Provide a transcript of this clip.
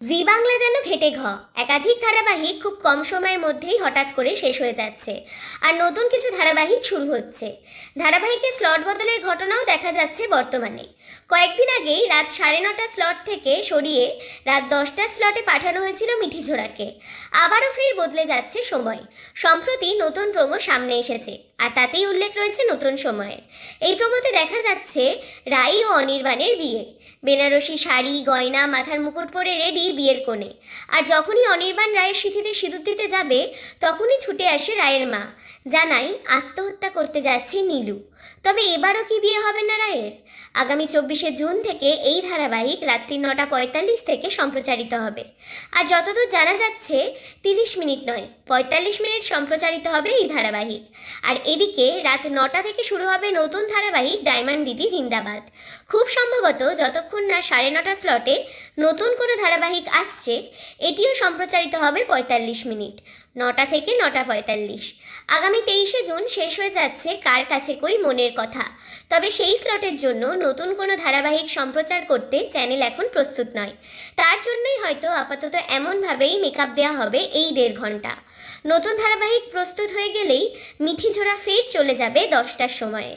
জি বাংলা যেন ঘেটে ঘ। একাধিক ধারাবাহিক খুব কম সময়ের মধ্যেই হঠাৎ করে শেষ হয়ে যাচ্ছে। আর নতুন কিছু ধারাবাহিক শুরু হচ্ছে। ধারাবাহিকে স্লট বদলের ঘটনাও দেখা যাচ্ছে বর্তমানে। কয়েকদিন আগেই রাত সাড়ে নটা স্লট থেকে সরিয়ে রাত দশটা স্লটে পাঠানো হয়েছিল মিঠিঝোড়াকে আবারও ফের বদলে যাচ্ছে সময়। সম্প্রতি নতুন প্রোমো সামনে এসেছে। আর তাতেই উল্লেখ রয়েছে নতুন সময়ের। এই প্রোমোতে দেখা যাচ্ছে রাই ও অনির্বাণের বিয়ে। বেনারসি শাড়ি, গয়না, মাথার মুকুট পরে রেডি বিয়ের কোণে। আর যখনই অনির্বাণ রায়ের সিথিতে সিঁদুর দিতে যাবে, তখনই ছুটে আসে রায়ের মা। জানাই আত্মহত্যা করতে যাচ্ছে নীলু। তবে এবারও কি বিয়ে হবে না রায়ের আগামী চব্বিশে জুন থেকে এই ধারাবাহিক রাত্রি নটা পঁয়তাল্লিশ থেকে সম্প্রচারিত হবে। আর যতদূর জানা যাচ্ছে, তিরিশ মিনিট নয়, পঁয়তাল্লিশ মিনিট সম্প্রচারিত হবে এই ধারাবাহিক। আর এদিকে রাত নটা থেকে শুরু হবে নতুন ধারাবাহিক ডায়মন্ড দিদি জিন্দাবাদ। খুব সম্ভবত যতক্ষণ না সাড়ে নটা স্লটে নতুন কোনো ধারাবাহিক আসছে, এটিও সম্প্রচারিত হবে পঁয়তাল্লিশ মিনিট। নটা থেকে নটা পঁয়তাল্লিশ। আগামী তেইশে জুন শেষ হয়ে যাচ্ছে কার কাছে কই মনের কথা। তবে সেই স্লটের জন্য নতুন কোনো ধারাবাহিক সম্প্রচার করতে চ্যানেল এখন প্রস্তুত নয়। তার জন্যই হয়তো আপাতত এমনভাবেই মেকআপ দেওয়া হবে এই দেড় ঘণ্টা। নতুন ধারাবাহিক প্রস্তুত হয়ে গেলেই মিঠিঝোড়া ফের চলে যাবে দশটার সময়ে।